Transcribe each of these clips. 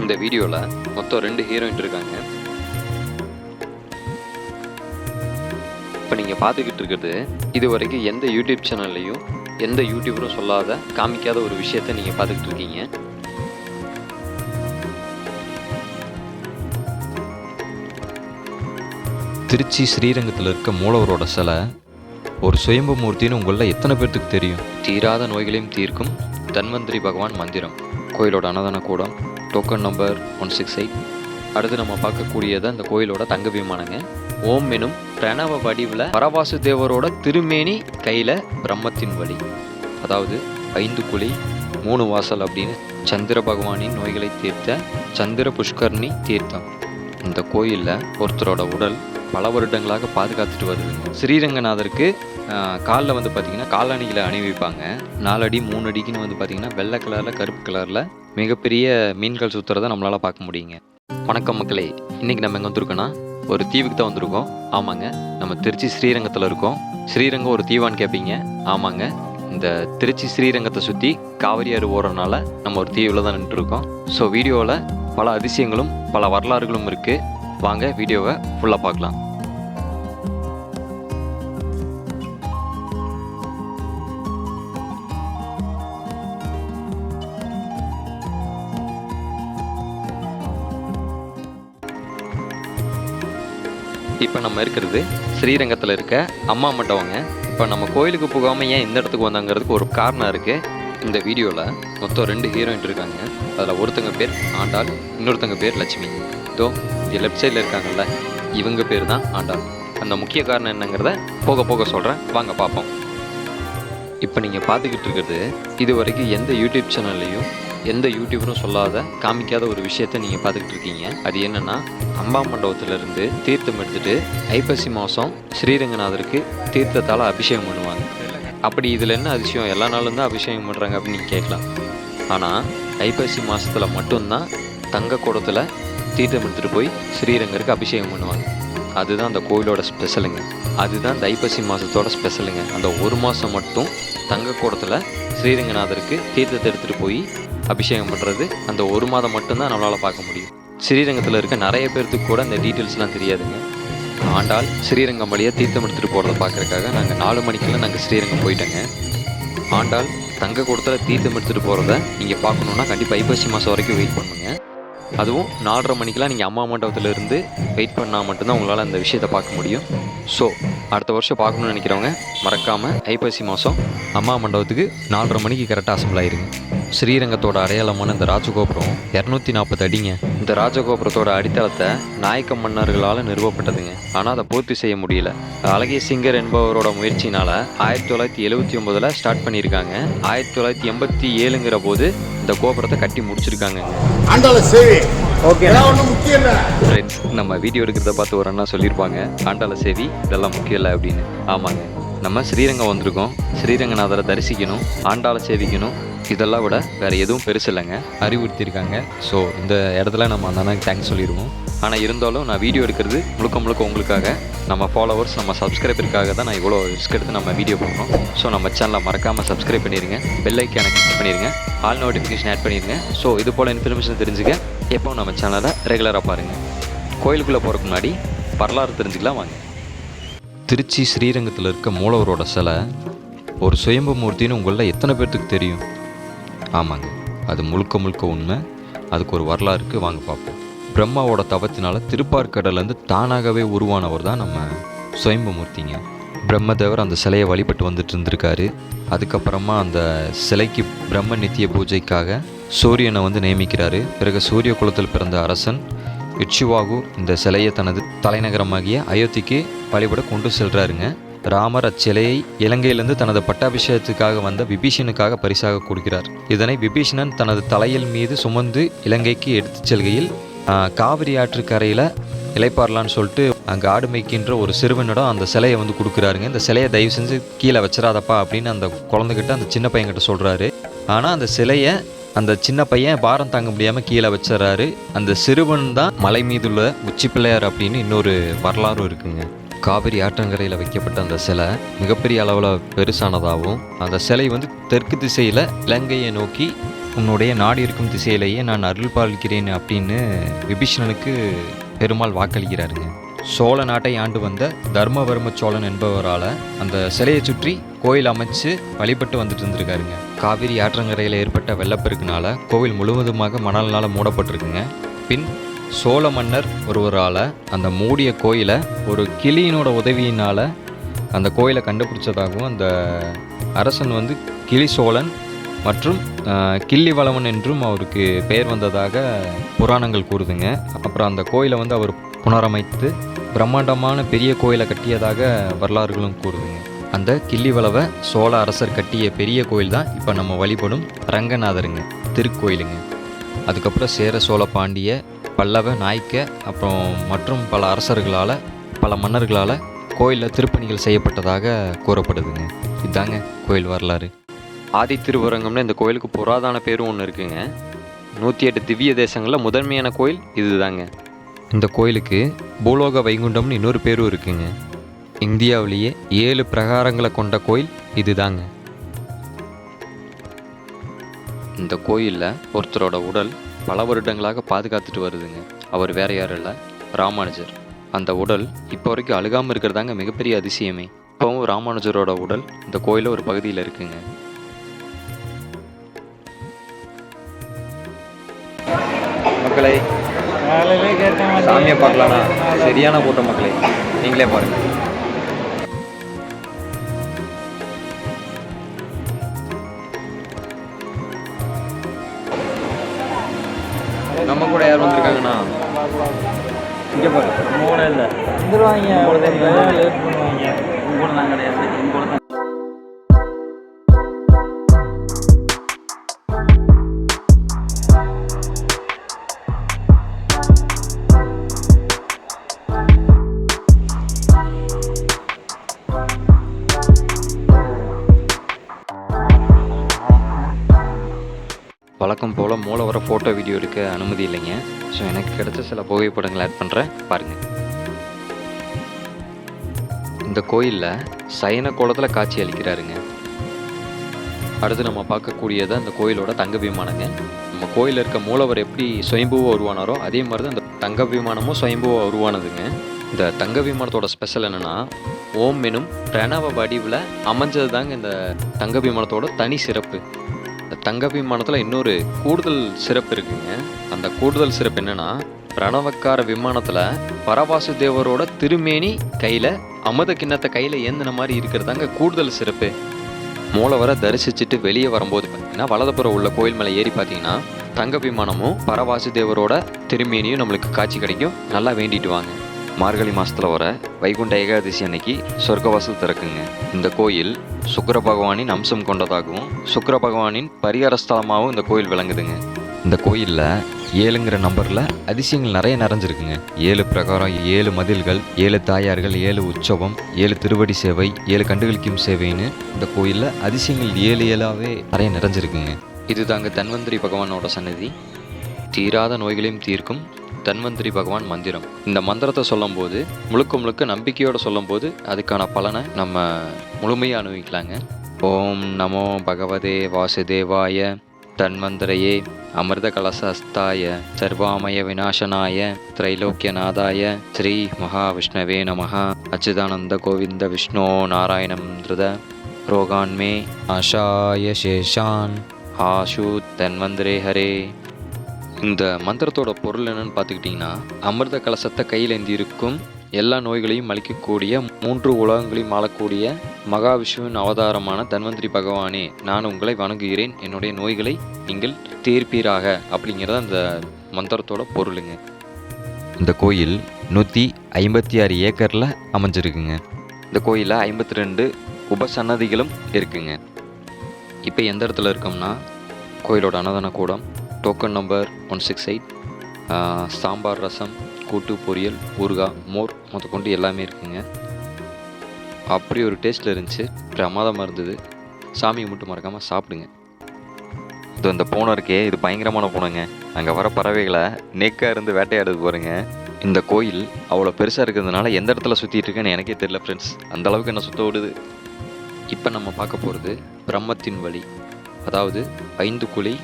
இந்த வீடியோவில் மொத்தம் ரெண்டு ஹீரோயின் இருக்காங்க. இப்போ நீங்கள் பார்த்துக்கிட்டு இருக்கிறது இது வரைக்கும் எந்த யூடியூப் சேனல்லையும் எந்த யூடியூபரும் சொல்லாத காமிக்காத ஒரு விஷயத்த நீங்கள் பார்த்துக்கிட்டு இருக்கீங்க. திருச்சி ஸ்ரீரங்கத்தில் இருக்க மூலவரோட சிலை ஒரு சுயம்பு மூர்த்தின்னு உங்களில் எத்தனை பேர்த்துக்கு தெரியும்? தீராத நோய்களையும் தீர்க்கும் தன்வந்திரி பகவான் மந்திரம். கோயிலோட அன்னதான கூடம் token number one six eight அடுத்து நம்ம பார்க்கக்கூடியது அந்த கோயிலோட தங்க விமானங்க. ஓம் எனும் பிரணவ வடிவில் பரவாசு தேவரோட திருமேனி கையில் பிரம்மத்தின் வழி அதாவது ஐந்து குழி மூணு வாசல் அப்படின்னு சந்திர பகவானின் நோய்களை தீர்த்த சந்திர புஷ்கர்ணி தீர்த்தம். இந்த கோயிலில் ஒருத்தரோட உடல் பல வருடங்களாக பாதுகாத்துட்டு வருதுங்க ஸ்ரீரங்கநாதருக்கு காலில் வந்து பார்த்தீங்கன்னா காலணிகளை அணிவிப்பாங்க. நாலடி மூணு அடிக்குன்னு வந்து பார்த்தீங்கன்னா வெள்ளை கலரில் கருப்பு கலரில் மிகப்பெரிய மீன்கள் சுற்றுறதை நம்மளால் பார்க்க முடியுங்க. வணக்கம் மக்களே. இன்றைக்கி நம்ம எங்கே வந்திருக்கோன்னா ஒரு தீவுக்கு தான் வந்திருக்கோம். ஆமாங்க நம்ம திருச்சி ஸ்ரீரங்கத்தில் இருக்கோம். ஸ்ரீரங்கம் ஒரு தீவான்னு கேட்பீங்க ஆமாங்க இந்த திருச்சி ஸ்ரீரங்கத்தை சுற்றி காவிரி ஆறு ஓடுறனால நம்ம ஒரு தீவில் தான் நின்றுருக்கோம் ஸோ வீடியோவில் பல அதிசயங்களும் பல வரலாறுகளும் இருக்குது வாங்க வீடியோவை ஃபுல்லாக பார்க்கலாம். இப்போ நம்ம இருக்கிறது ஸ்ரீரங்கத்தில் இருக்க அம்மா மண்டபங்க இப்போ நம்ம கோயிலுக்கு போகாமல் ஏன் இந்த இடத்துக்கு வந்தாங்கிறதுக்கு ஒரு காரணம் இருக்குது இந்த வீடியோவில் மொத்தம் ரெண்டு ஹீரோயின் இருக்காங்க. அதில் ஒருத்தங்க பேர் ஆண்டாள் இன்னொருத்தங்க பேர் லட்சுமி. இதோ இங்கே லெஃப்ட் சைடில் இருக்காங்கல்ல இவங்க பேர் தான் ஆண்டாள். அந்த முக்கிய காரணம் என்னங்கிறத போக போக சொல்கிறேன் வாங்க பார்ப்போம். இப்போ நீங்கள் பார்த்துக்கிட்டு இருக்கிறது இது வரைக்கும் எந்த யூடியூப் சேனல்லையும் எந்த யூடியூபரும் சொல்லாத காமிக்காத ஒரு விஷயத்த நீங்கள் பார்த்துக்கிட்டு இருக்கீங்க. அது என்னன்னா அம்பா மண்டபத்திலிருந்து தீர்த்தம் எடுத்துட்டு ஐப்பசி மாதம் ஸ்ரீரங்கநாதருக்கு தீர்த்தத்தால் அபிஷேகம் பண்ணுவாங்க. அப்படி இதில் என்ன அதிசயம்? எல்லா நாளும் தான் அபிஷேகம் பண்ணுறாங்க அப்படின்னு நீங்கள் கேட்கலாம். ஆனால் ஐப்பசி மாதத்தில் மட்டும்தான் தங்க குடத்தில் தீர்த்தம் எடுத்துகிட்டு போய் ஸ்ரீரங்கருக்கு அபிஷேகம் பண்ணுவாங்க. அதுதான் அந்த கோயிலோட ஸ்பெஷலுங்க. அதுதான் இந்த ஐப்பசி மாதத்தோட ஸ்பெஷலுங்க. அந்த ஒரு மாதம் மட்டும் தங்க ஸ்ரீரங்கநாதருக்கு தீர்த்தத்தை எடுத்துகிட்டு போய் அபிஷேகம் பண்ணுறது அந்த ஒரு மாதம் மட்டும்தான் நம்மளால் பார்க்க முடியும். ஸ்ரீரங்கத்தில் இருக்க நிறைய பேர்த்துக்கு கூட அந்த டீட்டெயில்ஸ்லாம் தெரியாதுங்க. ஆண்டாள் ஸ்ரீரங்கம் வழியாக தீர்த்தம் எடுத்துகிட்டு போகிறத பார்க்குறக்காக நாங்கள் நாலு மணிக்கெல்லாம் நாங்கள் ஸ்ரீரங்கம் போயிட்டோங்க. ஆண்டாள் தங்க கூடத்தில் தீர்த்தம் எடுத்துகிட்டு போகிறத நீங்கள் பார்க்கணுன்னா கண்டிப்பாக ஐப்பசி மாதம் வரைக்கும் வெயிட் பண்ணுங்க. அதுவும் நாலரை மணிக்கெலாம் நீங்கள் அம்மா மண்டபத்தில் இருந்து வெயிட் பண்ணால் மட்டும்தான் உங்களால் அந்த விஷயத்தை பார்க்க முடியும். ஸோ அடுத்த வருஷம் பார்க்கணுன்னு நினைக்கிறவங்க மறக்காமல் ஐப்பசி மாதம் அம்மா மண்டபத்துக்கு நாலரை மணிக்கு கரெக்டாக அசம்பிள் ஆயிருங்க. ஸ்ரீரங்கத்தோட அடையாளமான இந்த ராஜகோபுரம் இரநூத்தி நாற்பது அடிங்க. இந்த ராஜகோபுரத்தோட அடித்தளத்தை நாயக்க மன்னர்களால் நிறுவப்பட்டதுங்க. ஆனால் அதை பூர்த்தி செய்ய முடியல. அழகிய சிங்கர் என்பவரோட முயற்சினால ஆயிரத்தி தொள்ளாயிரத்தி எழுவத்தி ஒன்பதுல ஸ்டார்ட் பண்ணியிருக்காங்க. ஆயிரத்தி தொள்ளாயிரத்தி எண்பத்தி ஏழுங்கிற போது இந்த கோபுரத்தை கட்டி முடிச்சிருக்காங்க ஆண்டாள சேவை. ஓகே. ஒன்றும் முக்கியம் இல்லை. ஃப்ரெண்ட்ஸ் நம்ம வீடியோ எடுக்கிறத பார்த்து ஒரு அண்ணா சொல்லியிருப்பாங்க. ஆண்டாள சேவி இதெல்லாம் முக்கியம் இல்லை அப்படின்னு. ஆமாங்க. நம்ம ஸ்ரீரங்கம் வந்திருக்கோம். ஸ்ரீரங்கநாதரை தரிசிக்கணும். ஆண்டாளை சேவிக்கணும். இதெல்லாம் விட வேறு எதுவும் பெருசு இல்லைங்க. அறிவுறுத்தியிருக்காங்க. ஸோ இந்த இடத்துல நம்ம அந்த அண்ணாக்கு தேங்க்ஸ் சொல்லிடுவோம். ஆனால் இருந்தாலும் நான் வீடியோ எடுக்கிறது முழுக்க முழுக்க உங்களுக்காக. நம்ம ஃபாலோவர்ஸ் நம்ம சப்ஸ்கிரைபருக்காக தான் நான் இவ்வளோ ரிஸ்க் எடுத்து நம்ம வீடியோ பண்ணுறோம் ஸோ நம்ம சேனலை மறக்காமல் சப்ஸ்கிரைப் பண்ணிடுங்க பெல் ஐக்கானை கிளிக் பண்ணிடுங்க ஆல் நோட்டிஃபிகேஷன் ஆட் பண்ணிடுங்க ஸோ இது போல் இன்ஃபர்மேஷன் தெரிஞ்சுக்க எப்போ நம்ம சேனலை ரெகுலராக பாருங்கள் கோயிலுக்குள்ளே போகிறதுக்கு முன்னாடி வரலாறு தெரிஞ்சுக்கலாம் வாங்க. திருச்சி ஸ்ரீரங்கத்தில் இருக்க மூலவரோட சிலை ஒரு சுயம்பு மூர்த்தின்னு உங்களில் எத்தனை பேர்த்துக்கு தெரியும்? ஆமாங்க. அது முழுக்க முழுக்க உண்மை. அதுக்கு ஒரு வரலாறு இருக்குது வாங்க பார்ப்போம். பிரம்மாவோட தவத்தினால திருப்பார்கடலேருந்து தானாகவே உருவானவர் தான் நம்ம சுயம்பமூர்த்திங்க. பிரம்மதேவர் அந்த சிலையை வழிபட்டு வந்துட்டு இருந்திருக்காரு. அதுக்கப்புறமா அந்த சிலைக்கு பிரம்ம நித்திய பூஜைக்காக சூரியனை வந்து நியமிக்கிறாரு. பிறகு சூரிய குலத்தில் பிறந்த அரசன் இட்சுவாகு இந்த சிலையை தனது தலைநகரமாகிய அயோத்திக்கு வழிபட கொண்டு செல்கிறாருங்க ராமர் அச்சிலையை இலங்கையிலிருந்து தனது பட்டாபிஷேகத்துக்காக வந்த விபீஷனுக்காக பரிசாக கொடுக்கிறார். இதனை விபீஷணன் தனது தலையில் மீது சுமந்து இலங்கைக்கு எடுத்துச் செல்கையில் காவிரி ஆற்று கரையில் இலைப்பாரலான்னு சொல்லிட்டு அங்கே ஆடு மேய்க்கின்ற ஒரு சிறுவனிடம் அந்த சிலையை வந்து கொடுக்குறாருங்க. இந்த சிலையை தயவு செஞ்சு கீழே வச்சிடாதப்பா அப்படின்னு அந்த குழந்தைகிட்ட அந்த சின்ன பையன்கிட்ட சொல்கிறாரு ஆனால் அந்த சிலையை அந்த சின்ன பையன் பாரம் தாங்க முடியாமல் கீழே வச்சிடறாரு அந்த சிறுவன் தான் மலை மீதுள்ள உச்சி பிள்ளையார் அப்படின்னு இன்னொரு வரலாறும் இருக்குங்க. காவிரி ஆற்றங்கரையில் வைக்கப்பட்ட அந்த சிலை மிகப்பெரிய அளவில் பெருசானதாகவும் அந்த சிலை வந்து தெற்கு திசையில் இலங்கையை நோக்கி உன்னுடைய நாடு இருக்கும் திசையிலேயே நான் அருள் பாலிக்கிறேன் அப்படின்னு விபீஷணனுக்கு பெருமாள் வாக்களிக்கிறாருங்க. சோழ நாட்டை ஆண்டு வந்த தர்மவர்ம சோழன் என்பவரால் அந்த சிலையை சுற்றி கோயில் அமைச்சு வழிபட்டு வந்துட்டு இருந்திருக்காருங்க. காவிரி ஆற்றங்கரையில் ஏற்பட்ட வெள்ளப்பெருக்குனால கோவில் முழுவதுமாக மணல்னால் மூடப்பட்டிருக்குங்க. பின் சோழ மன்னர் ஒருவரால் அந்த மூடிய கோயிலை ஒரு கிளியினோட உதவியினால் அந்த கோயிலை கண்டுபிடிச்சதாகவும் அந்த அரசன் வந்து கிளி சோழன் மற்றும் கிள்ளிவளவன் என்றும் அவருக்கு பெயர் வந்ததாக புராணங்கள் கூறுதுங்க. அப்புறம் அந்த கோயிலை வந்து அவர் புனரமைத்து பிரம்மாண்டமான பெரிய கோயிலை கட்டியதாக வரலாறுகளும் கூறுதுங்க. அந்த கிள்ளிவளவை சோழ அரசர் கட்டிய பெரிய கோயில் தான் இப்போ நம்ம வழிபடும் ரங்கநாதருங்க திருக்கோயிலுங்க. அதுக்கப்புறம் சேர சோழ பாண்டிய பல்லவ நாய்க்க அப்புறம் மற்றும் பல அரசர்களால் பல மன்னர்களால் கோயிலில் திருப்பணிகள் செய்யப்பட்டதாக கூறப்படுதுங்க. இதாங்க கோயில் வரலாறு. ஆதி திருவரங்கம்னு இந்த கோயிலுக்கு புராதான பேரும் ஒன்று இருக்குங்க. நூற்றி எட்டு திவ்ய தேசங்களில் முதன்மையான கோயில் இதுதாங்க. இந்த கோயிலுக்கு பூலோக வைகுண்டம்னு இன்னொரு பேரும் இருக்குங்க. இந்தியாவிலேயே ஏழு பிரகாரங்களை கொண்ட கோயில் இதுதாங்க. இந்த கோயிலில் ஒருத்தரோட உடல் பல வருடங்களாக பாதுகாத்துட்டு வருதுங்க. அவர் வேற யாரும் இல்லை. ராமானுஜர். அந்த உடல் இப்போ வரைக்கும் அழுகாமல் இருக்கிறதாங்க மிகப்பெரிய அதிசயமே. இப்போவும் ராமானுஜரோட உடல் இந்த கோயிலில் ஒரு பகுதியில் இருக்குங்க. மக்களை சாமியை பார்க்கலாம்னா? சரியான கூட்டம் மக்களே. நீங்களே பாருங்க. நம்ம கூட யார் வந்திருக்காங்கன்னா? இங்கே பாருங்க மூணு இல்லை. வந்துருவாங்க லேட் பண்ணுவாங்க உங்க கூட கிடையாது. உங்க கூட மூலவர ஃபோட்டோ வீடியோ எடுக்க அனுமதி இல்லைங்க. ஸோ எனக்கு கிடைச்ச சில புகைப்படங்கள் ஆட் பண்ணுறேன் பாருங்கள் இந்த கோயிலில் சயன கோலத்தில் காட்சி அளிக்கிறாருங்க. அடுத்து நம்ம பார்க்கக்கூடியது அந்த கோயிலோட தங்க விமானங்க. நம்ம கோயிலில் இருக்க மூலவர் எப்படி சுயம்புவாக உருவானாரோ அதே மாதிரி தான் இந்த தங்க விமானமும் சுயம்புவாக உருவானதுங்க. இந்த தங்க விமானத்தோட ஸ்பெஷல் என்னென்னா ஓம் எனும் பிரணவ வடிவில் அமைஞ்சது தாங்க இந்த தங்க விமானத்தோட தனி சிறப்பு. தங்க விமானத்தில் இன்னொரு கூடுதல் சிறப்பு இருக்குங்க. அந்த கூடுதல் சிறப்பு என்னென்னா பிரணவக்கார விமானத்தில் பரவாசு தேவரோட திருமேனி கையில் அமுத கிண்ணத்தை கையில் ஏந்தின மாதிரி இருக்கிறதாங்க கூடுதல் சிறப்பு. மூலவரை தரிசிச்சுட்டு வெளியே வரும்போது பார்த்தீங்கன்னா வலதுபுறம் உள்ள கோயில் மேலே ஏறி பார்த்தீங்கன்னா தங்க விமானமும் பரவாசு தேவரோட திருமேனியும் நம்மளுக்கு காட்சி கிடைக்கும். நல்லா வேண்டிட்டு வாங்க. மார்கழி மாதத்தில் வர வைகுண்ட ஏகாதசி அன்னைக்கு சொர்க்கவாசல் திறக்குங்க. இந்த கோயில் சுக்கர பகவானின் அம்சம் கொண்டதாகவும் சுக்கர பகவானின் பரிகார ஸ்தலமாகவும் இந்த கோயில் விளங்குதுங்க. இந்த கோயிலில் ஏழுங்கிற நம்பரில் அதிசயங்கள் நிறைய நிறைஞ்சிருக்குங்க. ஏழு பிரகாரம் ஏழு மதில்கள் ஏழு தாயார்கள் ஏழு உற்சவம் ஏழு திருவடி சேவை ஏழு கண்டுகளிக்கும் சேவைன்னு இந்த கோயிலில் அதிசயங்கள் ஏழு ஏழாவே நிறைய நிறைஞ்சிருக்குங்க. இதுதாங்க தன்வந்திரி பகவானோட சன்னதி. தீராத நோய்களையும் தீர்க்கும் தன்வந்திரி பகவான் மந்திரம். இந்த மந்திரத்தை சொல்லும்போது முழுக்க முழுக்க நம்பிக்கையோடு சொல்லும்போது அதுக்கான பலனை நம்ம முழுமையாக அனுபவிக்கலாங்க. ஓம் நமோ பகவதே வாசுதேவாய தன்வந்திரையே அமிர்த கலசஸ்தாய சர்வாமய விநாசனாய திரைலோக்கியநாதாய ஸ்ரீ மகாவிஷ்ணவே நமஹா. அச்சுதானந்த கோவிந்த விஷ்ணோ நாராயணம் திருத. ரோகான்மே ஆஷாய சேஷான் ஆஷு தன்வந்திரே ஹரே. இந்த மந்திரத்தோட பொருள் என்னன்னு பார்த்துக்கிட்டிங்கன்னா அமிர்த கலசத்தை கையில் இருக்கும் எல்லா நோய்களையும் அளிக்கக்கூடிய மூன்று உலகங்களையும் ஆளக்கூடிய மகாவிஷ்ணுவின் அவதாரமான தன்வந்திரி பகவானே நான் உங்களை வணங்குகிறேன். என்னுடைய நோய்களை நீங்கள் தீர்ப்பீராக அப்படிங்கிறது அந்த மந்திரத்தோட பொருளுங்க. இந்த கோயில் நூற்றி ஐம்பத்தி ஆறு ஏக்கரில் அமைஞ்சிருக்குங்க. இந்த கோயிலில் ஐம்பத்தி ரெண்டு உபசன்னதிகளும் இருக்குங்க. இப்போ எந்த இடத்துல இருக்கோம்னா கோயிலோட அன்னதான கூடம் token number one six eight sambar rasam கூட்டு பொரியல் ஊறுகாய் மோர் கொண்டு எல்லாமே இருக்குங்க. அப்படி ஒரு டேஸ்ட்டில் இருந்துச்சு. பிரமாதமாக இருந்தது. சாமியை மட்டும் மறக்காமல் சாப்பிடுங்க. இது இந்த பூனை இருக்கே இது பயங்கரமான பூனைங்க. அங்கே வர பறவைகளை நெக்காக இருந்து வேட்டையாடுது பாருங்க. இந்த கோயில் அவ்வளோ பெருசாக இருக்கிறதுனால எந்த இடத்துல சுற்றிட்டு இருக்கேன்னு எனக்கே தெரியல ஃப்ரெண்ட்ஸ் அந்த அளவுக்கு என்ன சுத்த விடுது இப்போ நம்ம பார்க்க போகிறது பிரம்மத்தின் வழி. அதாவது ஐந்து குழி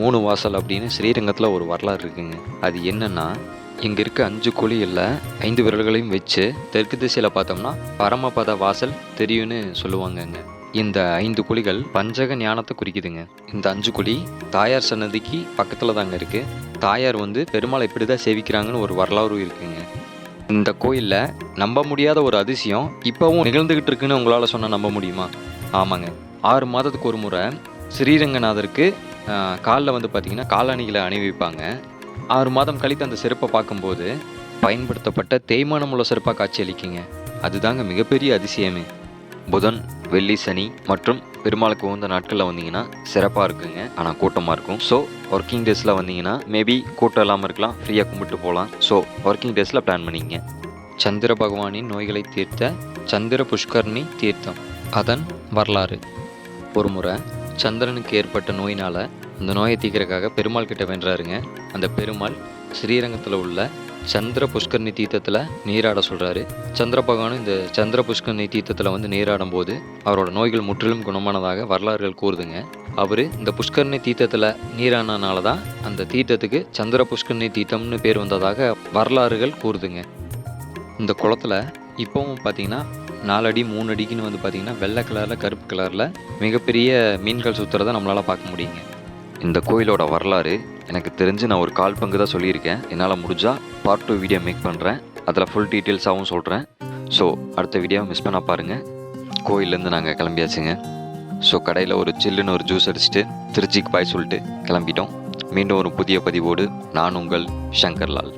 மூணு வாசல் அப்படின்னு ஸ்ரீரங்கத்தில் ஒரு வரலாறு இருக்குங்க. அது என்னென்னா இங்கே இருக்க அஞ்சு குழியில் ஐந்து விரல்களையும் வச்சு தெற்கு திசையில் பார்த்தோம்னா பரமபத வாசல் தெரியும்னு சொல்லுவாங்கங்க. இந்த ஐந்து குழிகள் பஞ்சக ஞானத்தை குறிக்குதுங்க. இந்த அஞ்சு குழி தாயார் சன்னதிக்கு பக்கத்தில் தாங்க இருக்குது தாயார் வந்து பெருமாளை இப்படி தான் சேவிக்கிறாங்கன்னு ஒரு வரலாறு இருக்குங்க. இந்த கோயிலில் நம்ப முடியாத ஒரு அதிசயம் இப்போவும் நிகழ்ந்துகிட்டு இருக்குன்னு உங்களால் சொன்னால் நம்ப முடியுமா? ஆமாங்க. ஆறு மாதத்துக்கு ஒரு முறை ஸ்ரீரங்கநாதருக்கு காலில் வந்து பார்த்திங்கன்னா காலணிகளை அணிவிப்பாங்க. ஆறு மாதம் கழித்து அந்த செருப்பை பார்க்கும்போது பயன்படுத்தப்பட்ட தேய்மானமுள்ள செருப்பாக காட்சியளிக்குங்க அதுதாங்க மிகப்பெரிய அதிசயமே. புதன் வெள்ளி சனி மற்றும் பெருமாளுக்கு உகந்த நாட்களில் வந்தீங்கன்னா சிறப்பாக இருக்குங்க. ஆனால் கூட்டமாக இருக்கும். ஸோ ஒர்க்கிங் டேஸில் வந்தீங்கன்னா மேபி கூட்டம் இல்லாமல் இருக்கலாம். ஃப்ரீயாக கும்பிட்டு போகலாம். ஸோ ஒர்க்கிங் டேஸில் பிளான் பண்ணிங்க சந்திர பகவானின் நோய்களை தீர்த்த சந்திர புஷ்கர்ணி தீர்த்தம். அதன் வரலாறு. ஒரு முறை சந்திரனுக்கு ஏற்பட்ட நோயினால் அந்த நோயை தீக்கிறக்காக பெருமாள் கிட்ட வென்றாருங்க அந்த பெருமாள் ஸ்ரீரங்கத்தில் உள்ள சந்திர புஷ்கர்ணி தீர்த்தத்தில் நீராட சொல்கிறாரு சந்திர பகவானும் இந்த சந்திர புஷ்கர்ணி தீர்த்தத்தில் வந்து நீராடும் போது அவரோட நோய்கள் முற்றிலும் குணமானதாக வரலாறுகள் கூறுதுங்க. அவர் இந்த புஷ்கர்ணி தீர்த்தத்தில் நீரானனால தான் அந்த தீர்த்தத்துக்கு சந்திர புஷ்கர்ணி தீர்த்தம்னு பேர் வந்ததாக வரலாறுகள் கூறுதுங்க. இந்த குளத்தில் இப்போவும் பார்த்தீங்கன்னா நாலு அடி மூணு அடிக்குன்னு வந்து பார்த்தீங்கன்னா வெள்ளை கலரில் கருப்பு கலரில் மிகப்பெரிய மீன்கள் சுற்றுறதை நம்மளால் பார்க்க முடியுங்க. இந்த கோயிலோட வரலாறு எனக்கு தெரிஞ்சு நான் ஒரு கால் பங்கு தான் சொல்லியிருக்கேன். என்னால் முடிஞ்சால் பார்ட் டூ வீடியோ மேக் பண்ணுறேன் அதில் ஃபுல் டீட்டெயில்ஸாகவும் சொல்கிறேன் ஸோ அடுத்த வீடியோவை மிஸ் பண்ண பாருங்கள் கோயிலேருந்து நாங்கள் கிளம்பியாச்சுங்க. ஸோ கடையில் ஒரு சில்லுன்னு ஒரு ஜூஸ் அடிச்சுட்டு திருச்சிக்கு பாய் சொல்லிட்டு கிளம்பிட்டோம். மீண்டும் ஒரு புதிய பதிவோடு நான் உங்கள் சங்கர்லால்.